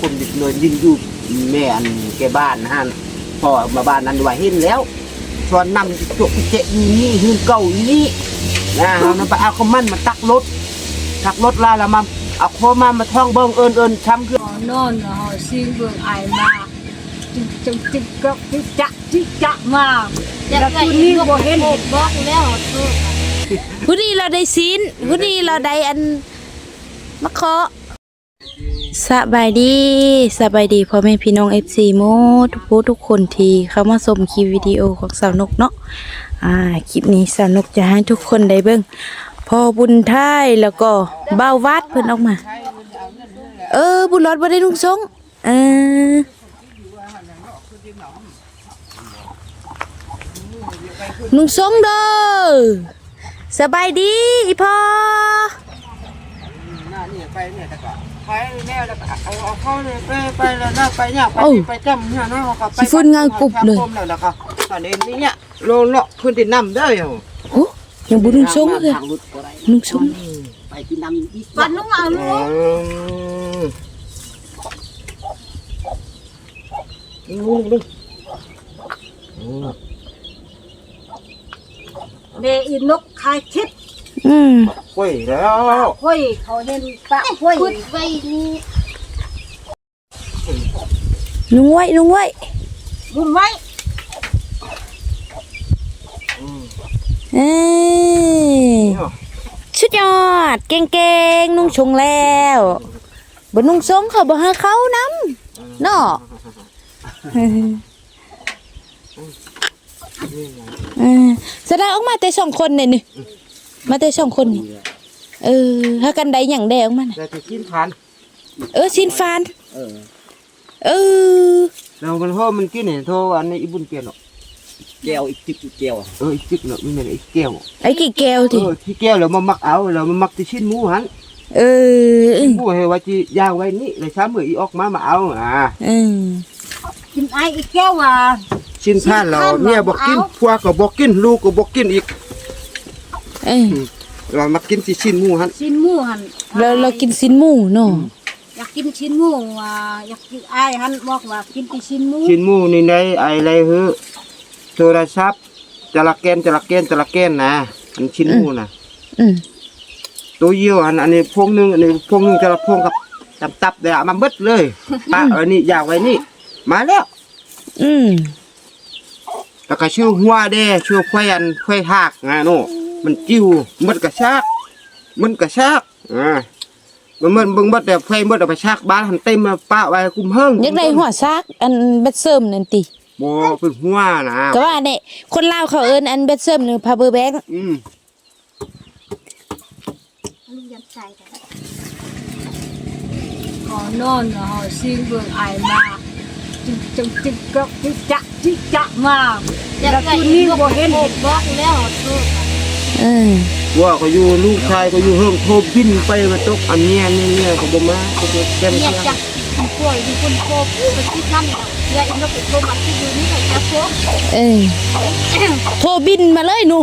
คนเด็กน้อยยินอยู่แม่อันแกบ้านฮะพ่อมาบ้านนั้นว่าเห็นแล้วชวนนำจกเจอยู่นี่หืนเก่าอยู่นี่นะฮะนำไปเอาข้าวมันมาตักรถตักรถลาแล้วมาเอาข้าวมันมาท่องเบิ่งเอินเอินช้ำขึ้น họ non là họ xin vương ai mà chừng chừng góc chừng chặt chừng chặt mà là tôi đi bộ hết một bóc léo họ thôi ผู้ดีเราได้ซีนผู้ดีเราได้อันมะเคาะ สบายดีสบายดีพ่อแม่พี่น้อง FC โมทุกผู้ทุกคนที่เข้ามาชมคลิปวิดีโอของสาวนกเนาะอ่าคลิปนี้สาวนกจะให้ทุกคนได้เบิ่งพอบุญท้ายแล้วก็บ่าววัดเพิ่นออกมา เออ บุญรอดบ่ได้นุ่งทรงเออนุ่งทรงเด้อสบายดีอีพ่อน่านี่ไปเนี่ยแต่ก็ ไปแล้วแล้วก็เอาเอาเข้าเลยไปไปแล้วนะไปเนี่ยไปไปจำเนี่ยนะเขาก็ไปสิฟุ้นงานกรุบเลยแล้วแล้วก็ตอนนี้นี่เนี่ยโลเลาะขึ้นที่น้ำได้เหรอโอ้ยังบุนุ่งทรงเลยนุ่งทรงไปที่น้ำอีก bắn nó vào อื luôn มงูดู để in nốc khai thiết อืมกล้วยแล้ว quay họ lên tạ quay quay นุ่งไว้นุ่งไว้ vùng váy เอ้ยสุดยอด เก่งๆนุ่งชงแล้วบ่นุ่งทรงเขาบ่ให้เขานำเนาะเออแสดงออกมาแต่สองคนเนี่ยนี่ มาแต่สองคนนี่เออถ้ากันใดหยังแดออกมาน่ะแต่จะกินผ่าน เออชินฟานเออเออเรามันพ่อมันกินเนี่ยโทรอันนี้อีบุญเกียวเนาะแก้วอีกจิ๊กอีกแก้วเอออีจิกเนาะไม่ใช่อีแก้วไอ้กี่แก้วเอติอที่แก้วเรามามักเอาเรามามักที่ชิ้นหมูหันเออเออหมูให้ว่าจีย่างไว้นี่เลยช้ามืออีออกมามาเอาอ่าเออ chim ai ít kéo à ชิ้นผ่านเราเนี่ยบอกกินพวกก็บอกกินลูกก็บอกกินอีก เออเรามากินที่ชิ้นหมูหัน xin mua hẳn เราเรากินสินหมูเนาะอยากกินชิ้นหมูอะอยากกินไอ้ายหันบอกว่ากินแต่ชิ้นหมูชิ้นหมูนี่ในไออะไรเฮ้อโทรศัพท์จระแกนจระแกนจระแกนนะอันชิ้นหมูนะอืมตัวเยี่ยวอันอันนี้พวงหนึงอันนี้พวงหนึงจะละพวงกับตับตับเดี๋ยวเอามาเบิดเลยป้าเออนี่อยากไว้นี่ มาแล้วอืม แล้วก็ชื่อหัวเด้ชื่อควายอันควายทากงาโน่ มันจิ้วมันกระชากมันกระชากอ่ามันมันเบิ่งบัดแต่ควายบัดเอาไปชากบ้านหันเต็มมาป้าไว้คุมเฮิงอยากได้หัวซากอันเบ็ดเซิมนั่นติบ่เป็นหัวนะก็ว่าเนี่ยคนลาวเขาเอิ้นอันเบ็ดเซิมหรือพาเบอร์แบงค์อืม họ non là họ xin vương ai mà chừng chừng chừng góc chừng chặt chừng chặt mà là tôi đi bộ hết một bóc léo họ thôi เออว่าก็อยู่ลูกชายก็อยู่เฮิงโทรบินไปมาตกอันเนี้ยเนี่ยเนี่ยก็บ่มาก็บ่แก้ม nhà เสีย chặt thằng quầy thì con cô cứ phải chít năm vậy nó cũng cô mặt cái gì này chặt phố เออโทรบินมาเลยหนู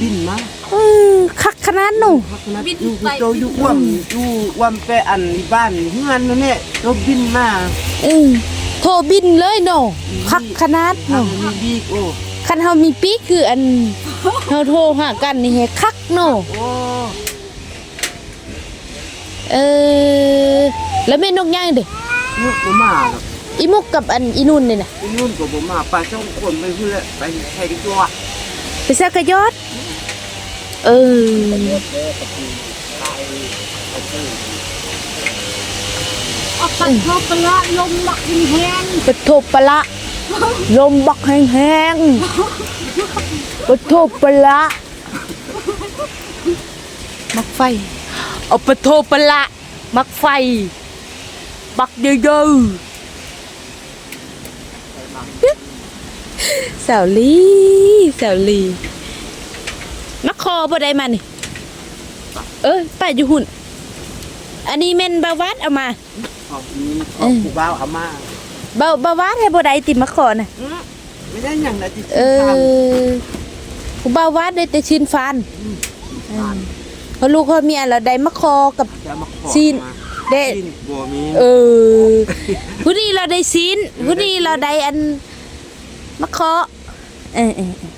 บินมาเออคักขนาดหนูบินไปโตอยู่อ้วมอยู่อ้วมไปอันบ้านเฮือนนั่นแหละโตบินมาเออโทรบินเลยหนูคักขนาดหนูมีบีกโอ้คันเฮามีปีกคืออัน เฮาโทรหากันนี่แฮะคักหนูโอ้เออแล้วแม่นกย่างเด้ลูกบ่มาหรอกอีมุกกับอันอีนุ่นนี่น่ะอีนู่นก็บ่มาไปสองคนไปพุ่นแหละไปใช้กันตัวไปซักกะยอดเออ ở phần thô bờ lạ lông mặc hình hèn ปะโทปะละลมบักแห้งๆ ปะโทปะละมักไฟเอาปะโทปะละมักไฟ บักเยอะๆสาวลีสาวลีมักคอบ่ได้มานี่เอ้ยป้าอยู่หุ่น อันนี้แม่นบาวาดเอามาขอบคุณขอบผู้บ่าวเอามาบาบาวาดให้บ่ได้ติมักคอน่ะไม่ได้หยังนะที่เออ ผู้บ่าววาดได้แต่ชินฟันเพราะลูกเขาเมียเราได้มะคอกับจะมาขอซีนมาได้บ่มีเออผู้นี้เราได้ซีนผู้นี้เราได้อันมะเคาะเออเออเออ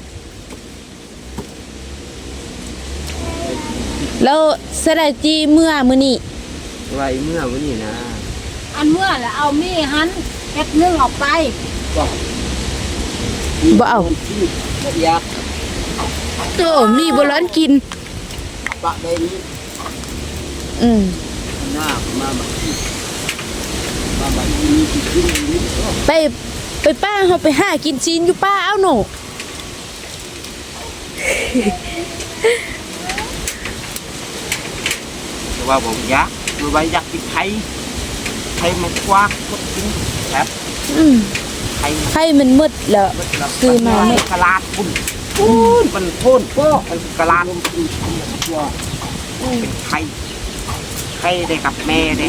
แล้วสระจีเมื่อมื้อนี้ไว้เมื่อวันนี้นะอันเมื่อแล้วเอามีหันเฮ็ดนึ่งออกไปบ่เอาอยาก โตมีบ่ร้อนกินปะได้นี้อืมหน้ามาบักมาบัดนี้สิกินนี่ไปไปป้าเฮาไปหากินซีนอยู่ป้าเอาหนูแต่ว่าผมยักดูไว้ยักกินไทยไทยมันกว้างกดกินครับอืมไทยมันไข่มันมืดแล้วซื้อมาไม่กะลาดปุ่น ปุ่นมันโทนโป้มันกะลาดปุ่นตัวเป็นไข่ไข่ได้กับแม่ได้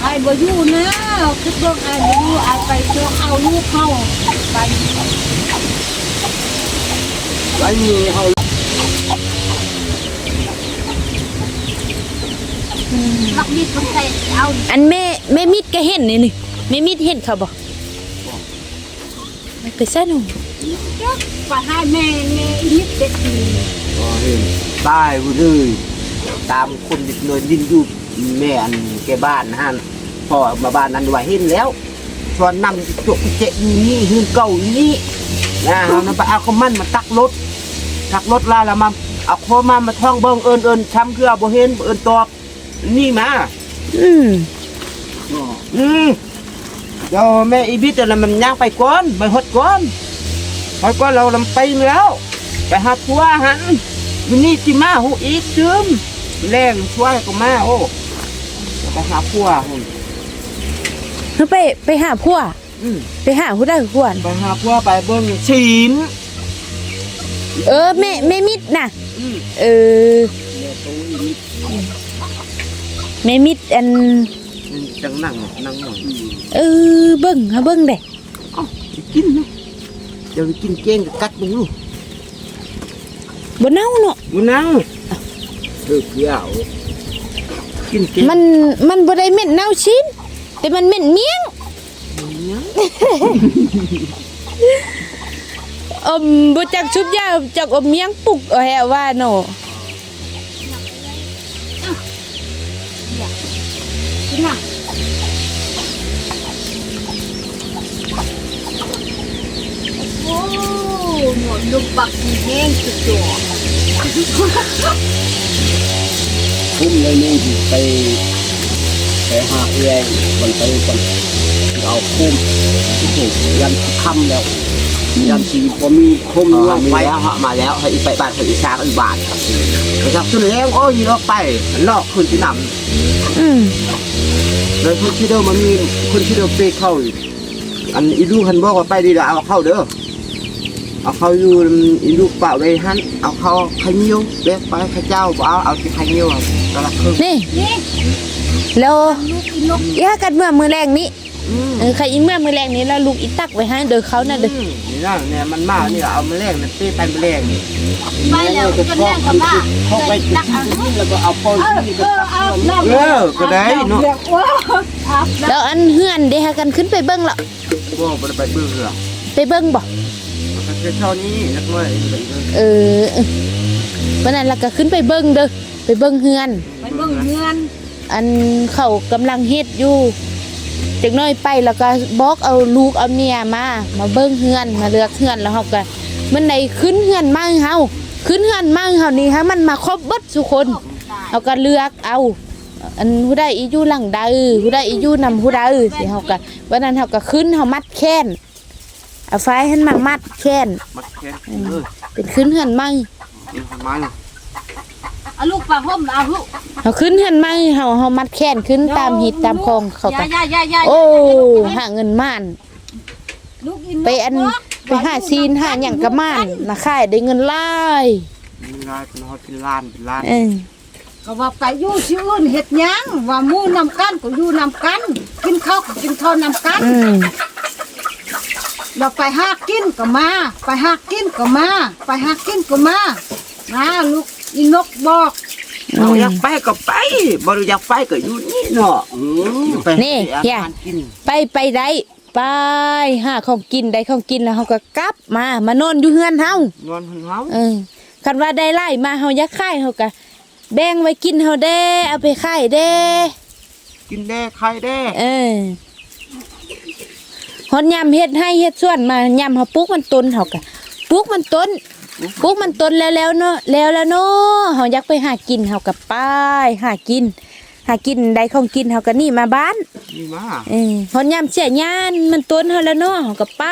ไอ้บ่อยู่นะคิดว่าไอ้บ่อยู่ไอ้ไปเจอเอาลูกเข้าไปไว้มีเฮาลักดิบมันใส่เอาอันแม่แม่มิดก็เห็นนี่นี่แม่มิดเห็นเขาบ่ ไม่ไปซะหนูไปให้แม่แม่อีนิดเด็กดีก็เห็นตายไปเลยตามคนดิบเนินดินอยู่แม่อันแกบ้านนะฮะพ่อมาบ้านนั้นด้วยเห็นแล้วชวนนำจุกเจอยู่นี่หืนเก่าอยู่นี่นะฮะนั่นไปเอาคอมมันมาตักรถตักรถลาแล้วมาเอาข้อมามาท่องเบิ่งเอินเอินช้ำคือเอาบ่เห็นบ่เอินตอบนี่มา อืมอืม เดี๋ยวแม่อีบิดน่ะมันย่างไปก่อนไปหดก่อนหดก่อนเราลำไปแล้วไปหาผัวหันอยู่นี่สิมาหูอีกซึมแรงช่วยก็มาโอ้ไปหาผัวหุ่นเฮาไปไปหาผัวอืมไปหาผู้ได้ผัวน่ะไปหาผัวไปเบิ่งศีลเออแม่แม่มิดน่ะอืมเออแม่มิดอัน จังนั่งนั่งหน่อยเออเบิ่งหาเบิ่งเด้เอ้าสิกินนะเดี๋ยวไปกินเก้งกับกัดมึงลูกบ่เน่าเนาะมึงนั่งคือเกี่ยวกินเก้งมันมันบ่ได้เหม็นเน่าชิ้น แต่มันเหม็นเมี่ยงอมบ่จักชุบยาจักอมเมี่ยงปุกเอาแฮว่าเนาะ กินน่ะโอ้หนวดลูกบักแห้งสุดตัวคุ้มเลยนี่สิไปไปหาเอื้อยคนไปคนเอาคุ้มที่ถูกยันค่ำแล้ว ยันชีวิตบ่มีคมเออร่วงมีไว้แล้วเหาะมาแล้วให้อีไปบ้านให้อีชาอีบาทครับนะครับสุดแล้วโอ้ยลอกไปลอกขึ้นที่นำอืมเลยคนที่เดิมมันมีคนที่เดิมเปเข้าอันอีลูกคันบอกว่าไปดีแล้วเอาเข้าเด้อเอาเข้าอยู่อีลูกป่าไว้หันเอาเข้าข่เนียวเล็กไปข้าเจ้าเอาเอาที่ข่เนียวอะกระลักครึ่งนี่นี่แล้วลูกอีนกอีหากันเมื่อมือแรงนี้ เออใครอีเมื่อมื้อแรงนี้แล้วลูกอีตักไว้ให้เด้อเขาน่ะเด้อมนี่นะเนี่ยมันมานี่เอามาแลกเนี่ยเป้ไปมาแลกนี่ไปแล้วจนแรงกับบ้าเข้าไปใส่ตักเอาที่แล้วก็เอาปนเออที่เอก็อเอาน้ำเออก็ได้เนาะเดี๋ยวว้าวครับแล้วอันเฮือนเด้หากันขึ้นไปเบิ่งละบ่บ่ได้ไปเบิ่งเหรอไปเบิ่งบ่มันก็แค่เท่านี้นักน้อยไปเบิ่งเออเออวันนั้นเราก็ขึ้นไปเบิ่งเด้อไปเบิ่งเฮือนไปเบิ่งเงินอันเขากำลังเฮ็ดอยู่ จักหน้อยไปแล้วก็บอกเอาลูกเอาเมียมา มาเบิ่งเฮือนมาเลือกเฮือนแล้วเฮาก็มันได้ขึ้นเฮือนมาให้เฮาขึ้นเฮือนมาให้เฮานี่ให้มันมาครบเบิดทุกคนเฮาก็เลือกเอาอันผู้ใดอีอยู่หลังใดผู้ใดอีอยู่นำผู้ใดสิเฮาก็วันนั้นเฮาก็ขึ้นเฮามัดแค้นเอาไฟให้มันมามัดแค้นมัดแขนเออเป็นขึ้นเฮือนใหม่นี่ทำไม เอาลูกปลาห่มเอาลูกเฮาขึ้นเฮือนใหม่เฮาเฮามัดแค้นขึ้นตามหิดตามคลองเขาก็ย่าย่าย่าโอ้หาเงินม่านลูกอินไปอันไปหาซีนหาหยังกับม่านมาขายได้เงินหลายมีลายเป็นฮอดเป็นล้านเป็นล้านเออก็ว่าไปอยู่ที่อื่นเฮ็ดหยังว่าหมู่นำกันก็อยู่นำกัน กินข้าวก็กินข้าวนำกันอืมเราไปหากินก็มา ไปหากินก็มา ไปหากินก็มานะลูก อีนกบอกอเอาอยากไปก็ไปบ่ได้อยากไปก็อยู่นี่เนาะอืมไปนี่หาอย่าอาหารกินไปไปได้ไปหาของกินได้ของกินแล้วเฮาก็กลับมามานอนอยู่เฮือนเฮานอนเฮาเออคันว่าได้ไล่มาเฮาอยากขายเฮาก็แบ่งไว้กินเฮาเด้เอาไปขายเด้กินได้ใครได้เออฮอนยำเฮ็ดให้เฮ็ดส่วนมายำเฮาปลูกมันต้นเฮาก็ปลูกมันต้น ปลูกมันต้นแล้วแล้วเนาะแล้วแล้วเนาะเฮาอยากไปหากินเฮาก็ไปหากิน หากินได้ของกินเฮาก็นี่มาบ้านนี่มาเออฮอนยำเสียญานมันต้นเฮาแล้วเนาะเฮาก็ไป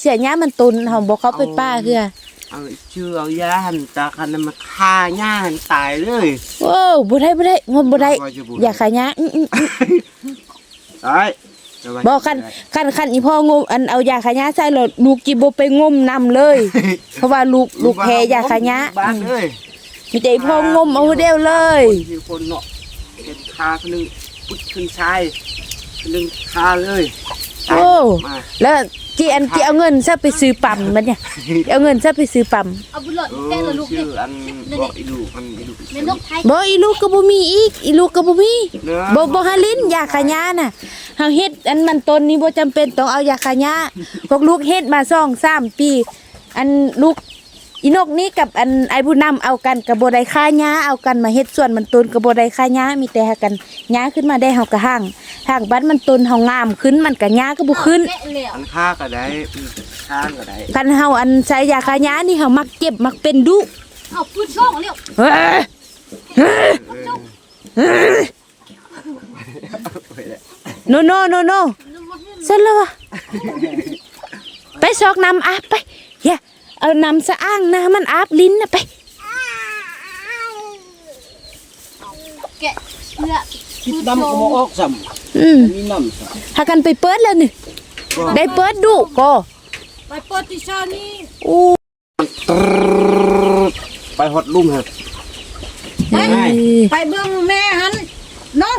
เสียญานมันต้นเฮาบ่เข้าไปป้าเฮือเอาชื่อเอายาหันตาคันนั้นมาฆ่าย่าหันตายเลยโอ้บ่ได้บ่ได้งมบ่ได้ว่าจะบ่อย่าขายญาอื้ออื้ออื้อ ตายบ่คันคันคันอีพ่องมอันเอายาขายญาใส่แล้วลูกจิบ่ไปงมนํเลย เพราะว่าลูกลูกแพ้ยาขายญาบ้านเลยมีแต่อีพ่องมเอาเดียวเลยมีคนเนาะเป็นคาคนหนึงพุดขึ้นชายคนหนึงคาเลยโอ้มาแล้ว จีอันจีเอาเงินซะไปซื้อปั๊มมันเนี่ยเอาเงินซะไปซื้อปั๊มเอาบุหรี่เอแก้ละอลูกชื่นี่ออันบอกอีลูกอันอีลูกแม่นกไทยบ่อีลูกก็บ่มีอีกอีลูกก็บ่มีเนื้อบ่บ่หาลิ้นยาขายญาน่ะเฮาเฮ็ดอันมันต้นนี้บ่จำเป็นต้องเอายาขายญาพวกลูกเฮ็ดมา2 3ปี อันลูก อีนกนี้กับอันไอ้ผู้นำเอากันกับบ่ได้ค่าญาเอากันมาเฮ็ดส่วนมันต้นก็บ่ได้ค่าญามีแต่หากันญาขึ้นมาได้เฮาก็ห่างห่างบัดมันต้นเฮางามขึ้นมันก็ญาก็บ่ขึ้นแกะแล้วอันฆ่าก็ได้ข้างก็ได้คันเฮาอันใช้ยาขายญานี่เฮามักเจ็บมักเป็นดุเอาพูดช่องแล้วเฮ้ยโนโนโนโนเสร็จแล้ววะไปซอกน้ำอาบไปอย่า เอาน้ำสะอ้างนะมันอาบลิ้นนะไปแกะเสื้อคิดน้ำก็บ่ออกซ้อืมำมีน้ำซ้หากันไปเปิดแล้วนี่ได้เปิดดุก็ไปเปิดที่ชานี่อู้ไปหดลุ่มเหรอเอ้ยไปเบิ่งแม่หันน้อง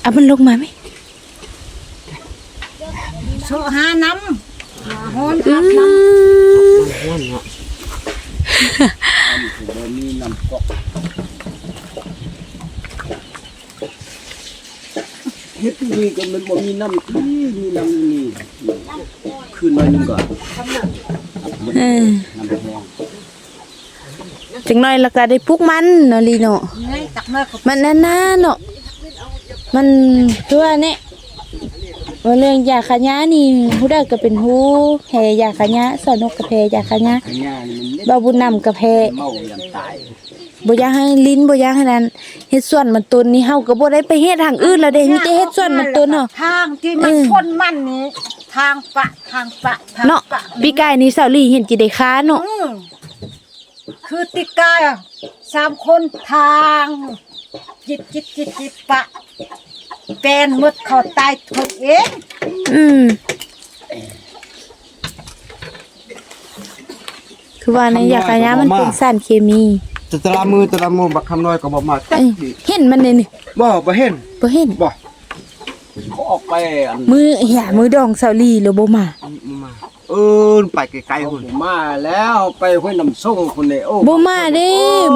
เอามันลงมาไหมโชหาน้ำ ฮอนอาบน้มม่วนเนาะบ่มีน้ำกอกเฮ็ดนี่ก็มันบ่มีน้ำที่มีน้ำนี่คืนหน่อยหนึงก่อนเออน้ำห้งจังน้อยแล้วก็ได้ปลูกมันเนาะลีเนาะมันนั่นนะเนาะมันตัวเนี่ย ว่าเรื่องยาขะยะนี่ผู้ใดก็เป็นผู้แพ้ยาขะยะสอนนกกระแพ้ยาขะยะขยะนี่มันเล็ดบ่บุญนำกระแพ้เมายันตายบ่อยากให้ลิ้นบ่อยากให้นั้นเฮ็ดส่วนมันตนนี่เฮาก็บ่ได้ไปเฮ็ดทางอื่นแล้วเด้มีแต่เฮ็ดส่วนมันตนเนาะ ทางที่มันเออคนมันนี่ทางปะทางปะทางเนาะปะปีกายนี่สาวลีเห็นจิได้ค้าเนาะอืมคือติกายอะสามคนทาง จิตจิตจิตจิตปะ เป็นหมดเขาตายทุกเองอืม คือว่าในยาขะยะมันเป็นสารเคมีแต่แตละมือแต่ละมือบักคำน้อยก็บ่มาจักเอ้ยทีเห็นมันเลยนี่บ่บ่เห็นบ่เห็น บ่เขาออกไปอันมือเหียมือดองสาวลีแล้วบ่มาบ่มาเออไปไกลๆเขาพุ่นมาแล้วไปห้วยน้ำส่งคนนี้โอ้บ่มาเด้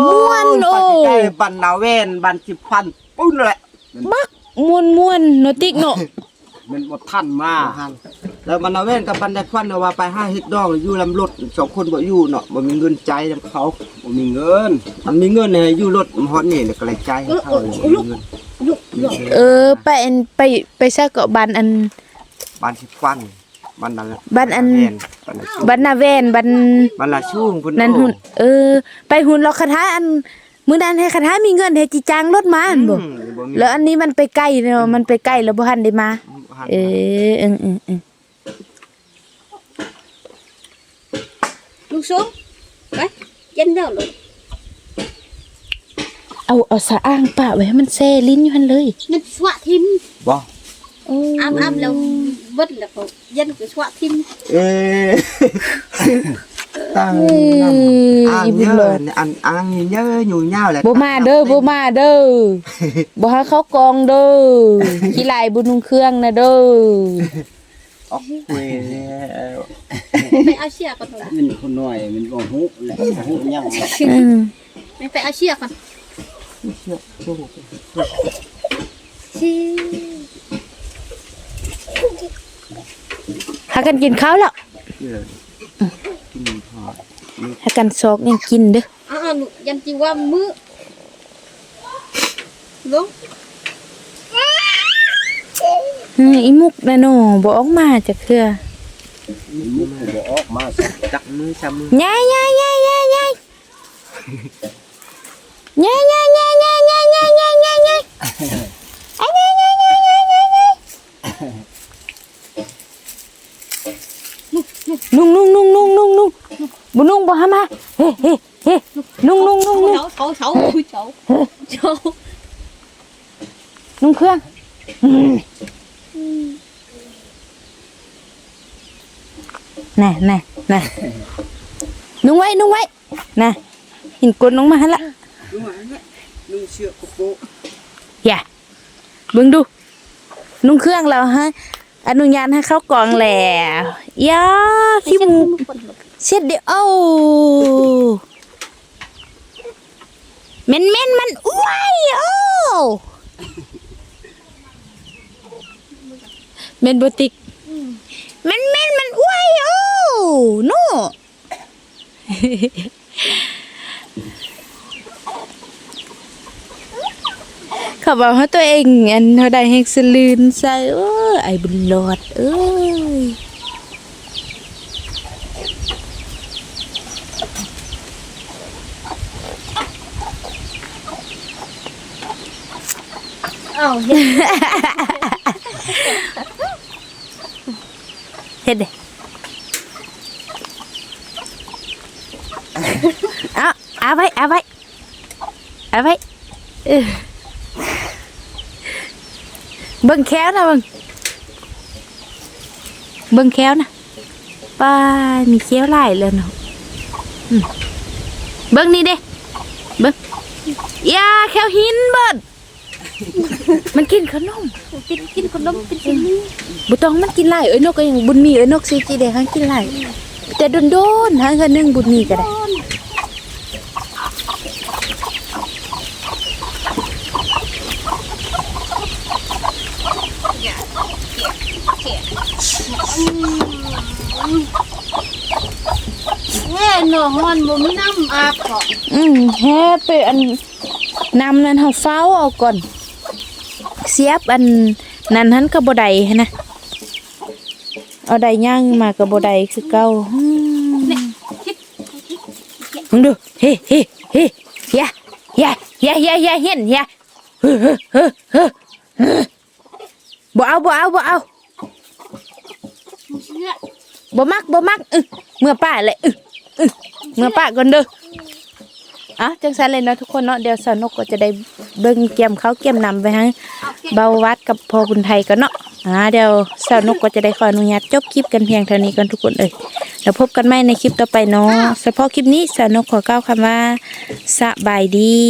ม่วนโอ้ ไปไกลๆบันนาเวนบันสิบพันปุ้นแหละ บัก ม่วนม่วนๆเนาะติ๊กเนาะ มันบ่ทันมาแล้วบันนาเวนกับบันไดควันเอาว่าไปห้าเฮ็ดดองอยู่ลำรถสองคนบ่อยู่เนาะบ่มีเงินใจายนํเขาบ่มีเงินมันมีเงินให้อยู่รถฮอดนี่แล้วก็เลยใจายให้เขาเลยมีเงินเออไปอันไปไปซะเกาะบันอัน บ้านสิบควันบ้านนั้นแหละบ้านอัน แม่บ้านนั้นบันนาแวนบันบ้านละชุ่มพุ่นนั่นหุ่น เออ ไปหุ่นรอคาถาอัน มื้อนั้นให้คาถามีเงินให้จิจางรถมาอันบ่อืมบ่มีแล้วอันนี้มันไปใกล้เนาะมันไปใกล้แล้วบ่ทันได้มา หันเออเออเออเออลูกซุ้มไปเย็นแล้วลูกเอาเอาสะอ้างปะไว้ให้มันแซ่ลิ้นอยู่หั่นเลย มันสวะทิมบ่โอ้อ้ำอ้ำแล้วเบิดแล้วก็เย็นก็สวะทิมเอ้ ตั้งเอ้น้ำยอ่างอีเยบุญอะเลยอันอ่างเยอะอยู่ยาวแหละบ่มาเด้อบ่มาเด้อบ่ให้เขากองเด้อขี้ลายบุญนุ่งเครื่องนะเด้อออกเวยแล้วไปเอาเชือกก่อนล่ะมันคนน้อยมันบ่ฮู้แหละบ่ฮู้หยังอืมไปเอาเชือกก่อนเชือกช่วงหากันกินข้าวแล้วนี่เลยกินพอ หากันซอกยังกินเด้ออ่าหนูยันจริงว่ามือลงเอออีมุกนะโนบ่ออกมาจากเครือมุกบ่ออกมาสิจักมือชามือยายยายยายยายยายยายยายยายยายยายยายยายยายยายอะยายยายยายยายยายยายนุ่งนุ่งนุ่งนุ่งนุ่งนุ่ง บ่นุ่งบ่หามาเฮ้เฮ้เฮ้นุ่งนุ่งนุ่งนุ่ง cháu cháu cháu cháu cháu นุ่งเครื่องอืมน่ะน่ะน่ะนุ่งไว้นุ่งไว้น่ะหินกลลงมาหั่นละนุ่งเชือกกระโปงอย่าเบิ่งดู นุ่งเครื่องแล้วฮะ อนุญาตให้เข้ากล่องแล้วย่าขี้มูก เช็ดเดี๋ยวเอาเม่นเม่นมันอ้วยโอ้เม่นโบติกเม่นเม่นมันอ้วยโอ้โนเขาบอกว่าตัวเองอันเท่าใดแห่งสลืนใส่โอ้ยไอ้บุญรอดเอ้ย อ้าเฮ็ดเด้เอาเอาไว้เอาไว้เอาไว้เบิ่งแค้วนะเบิ่งเบิ่งแค้วนะป้ามีแค้วหลายเลยเนาะเบิ่งนี่เด้เบิ่งยาแค้วหินเบิด มันกินขนมกินกินขนมกินสิ่งนี้บุตองมันกินหลายเอ้ยนกก็ยังบุญมีเอ้ยนกซีจีเด็กหันกินหลายแต่โดนโดนๆหันกันหนึ่งบุญมีก็ได้แม่หนองมันบ่มีน้ำอาบก็อืมแฮ่ไปอันนำนั้นเฮาเฝ้าเอาก่อน เสียบอันนั้นหันก็บ่ได้หั้นนะเอาได้ย่างมาก็บ่ได้คือเก่าอืมมึงดูเฮ้เฮ้เฮ้ยะยะยะยะยะเห็นยะเฮ้เฮ้เฮ้เฮ้เฮ้บ่เอาบ่เอาบ่เอาเชื่อบ่มักบ่มักอึเมื่อป้าเลยอึอึเมื่อป้าก่อนเด้อ อะจังสันเลยเนาะทุกคนเนาะเดี๋ยวสาวนกก็จะได้เบิ่งเกียมเขาเกียมนำไปให้เบาวัดกับพ่อคุณไทยกันเนาะอ่าเดี๋ยวสาวนกก็จะได้ขออนุญาตจบคลิปกันเพียงเท่านี้กันทุกคนเอ้ยแล้วพบกันใหม่ในคลิปต่อไปเนาะเฉพาะคลิปนี้สาวนกขอกล่าวคำว่าสบายดี